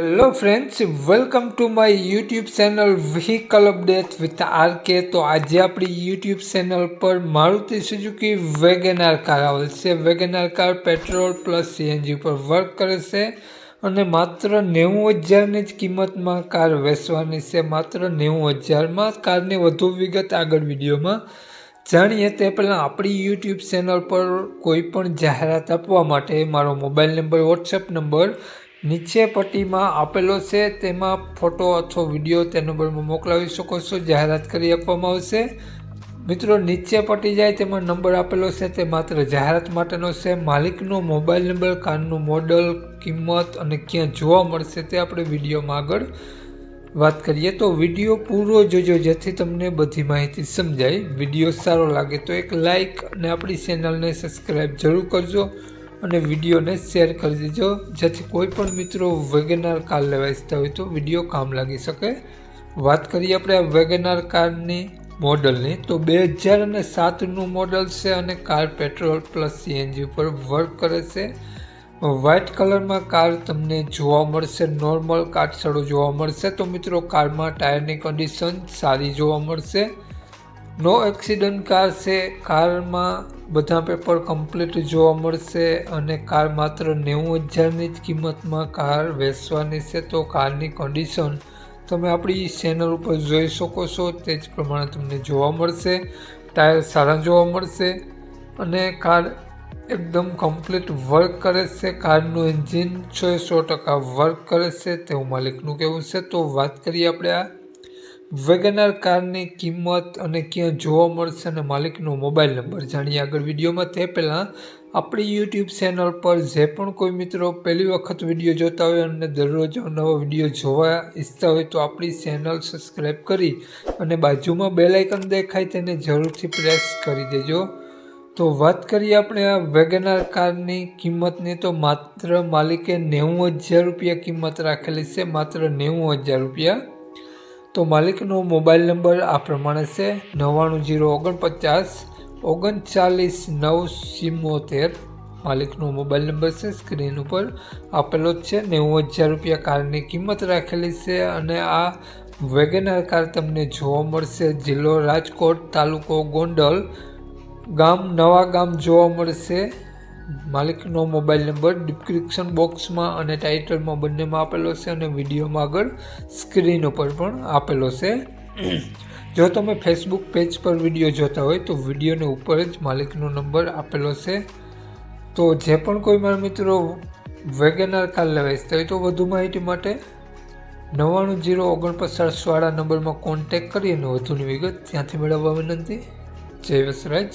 Hello friends welcome to my YouTube channel vehicle update with R K તો આજે આપણી YouTube channel પર Maruti Suzuki WagonR car આવેલ છે. WagonR car petrol plus CNG પર work કરે છે અને માત્ર નેવું હજારની જ કિંમતમાં કાર વેચવાની છે. માત્ર નેવું હજારમાં કારની વધુ વિગત આગળ વિડીયોમાં જાણીએ. તે પહેલાં આપણી યુટ્યુબ ચેનલ પર કોઈ પણ જાહેરાત આપવા માટે મારો મોબાઈલ નંબર વોટ્સએપ નંબર નીચે પટ્ટીમાં આપેલો છે, તેમાં ફોટો અથવા વીડિયો તે નંબરમાં મોકલાવી શકો છો, જાહેરાત કરી આપવામાં આવશે. મિત્રો નીચે પટી જાય તેમાં નંબર આપેલો છે, તે માત્ર જાહેરાત માટેનો છે. માલિકનો મોબાઈલ નંબર કારનું મોડલ, કિંમત અને ક્યાં જોવા મળશે તે આપણે વિડીયોમાં આગળ વાત કરીએ. તો વીડિયો પૂરો જોજો, જેથી તમને બધી માહિતી સમજાય. વીડિયો સારો લાગે તો એક લાઈક અને આપણી ચેનલને સબસ્ક્રાઈબ જરૂર કરજો. અને વિડીયોને શેર કરી દેજો. જેથી કોઈ પણ મિત્રો વેગેનાર કાર લેવા ઇચ્છતા હોય તો વીડિયો કામ લાગી શકે. વાત કરીએ આપણે આ વેગેનાર કારની મોડલની, તો બે હજાર અને સાતનું મોડલ છે અને કાર પેટ્રોલ પ્લસ સીએનજી ઉપર વર્ક કરે છે. વ્હાઇટ કલરમાં કાર તમને જોવા મળશે, નોર્મલ કાટસડો જોવા મળશે. તો મિત્રો, કારમાં ટાયરની કન્ડિશન સારી જોવા મળશે. નો એક્સિડન્ટ કાર છે કારમાં બધા પેપર કમ્પ્લીટ જોવા મળશે અને કાર માત્ર નેવું હજારની જ કિંમતમાં કાર વેચવાની છે, તો કારની કન્ડિશન તમે આપણી ચેનલ ઉપર જોઈ શકો છો, તે જ પ્રમાણે તમને જોવા મળશે ટાયર સારા જોવા મળશે અને કાર એકદમ કમ્પ્લીટ વર્ક કરે છે કારનું એન્જિન સો સો ટકા વર્ક કરે છે, તેવું માલિકનું કહેવું છે. તો વાત કરીએ આપણે આ વેગનાર કારની કિંમત અને ક્યાં જોવા મળશે અને માલિકનો મોબાઈલ નંબર જાણીએ આગળ વિડીયોમાં. તે પહેલાં આપણી યુટ્યુબ ચેનલ પર જે પણ કોઈ મિત્રો પહેલી વખત વીડિયો જોતા હોય અને દરરોજ નવો વીડિયો જોવા ઈચ્છતા હોય તો આપણી ચેનલ સબસ્ક્રાઈબ કરી અને બાજુમાં બેલાઇકન દેખાય તેને જરૂરથી પ્રેસ કરી દેજો. તો વાત કરીએ આપણે આ વેગનાર કારની કિંમતની તો માત્ર માલિકે નેવું હજાર રૂપિયા કિંમત રાખેલી છે, માત્ર નેવું હજાર રૂપિયા. તો માલિકનો મોબાઈલ નંબર આ પ્રમાણે છે, નવ્વાણું જીરો ઓગણપચાસ, ઓગણચાલીસ નવ સિમોતેર. માલિકનો મોબાઈલ નંબર છે, સ્ક્રીન ઉપર આપેલો જ છે. નેવું હજાર રૂપિયા કારની કિંમત રાખેલી છે અને આ વેગેનાર કાર તમને જોવા મળશે. જિલ્લો રાજકોટ તાલુકો ગોંડલ ગામ, નવા ગામ જોવા મળશે. માલિકનો મોબાઈલ નંબર ડિસ્ક્રિપ્શન બોક્સમાં અને ટાઇટલમાં બંનેમાં આપેલો છે અને વિડીયોમાં આગળ સ્ક્રીન ઉપર પણ આપેલો છે. જો તમે ફેસબુક પેજ પર વીડિયો જોતા હોય તો વિડીયોને ઉપર જ માલિકનો નંબર આપેલો છે. તો જે પણ કોઈ મારા મિત્રો વેગેનાર કાર લેવા ઇચ્છતા હોય તો વધુ માહિતી માટે નવ્વાણું જીરો ઓગણપચાસવાળા નંબરમાં કોન્ટેક કરી અને વધુની વિગત ત્યાંથી મેળવવા વિનંતી. જય વસરાજ.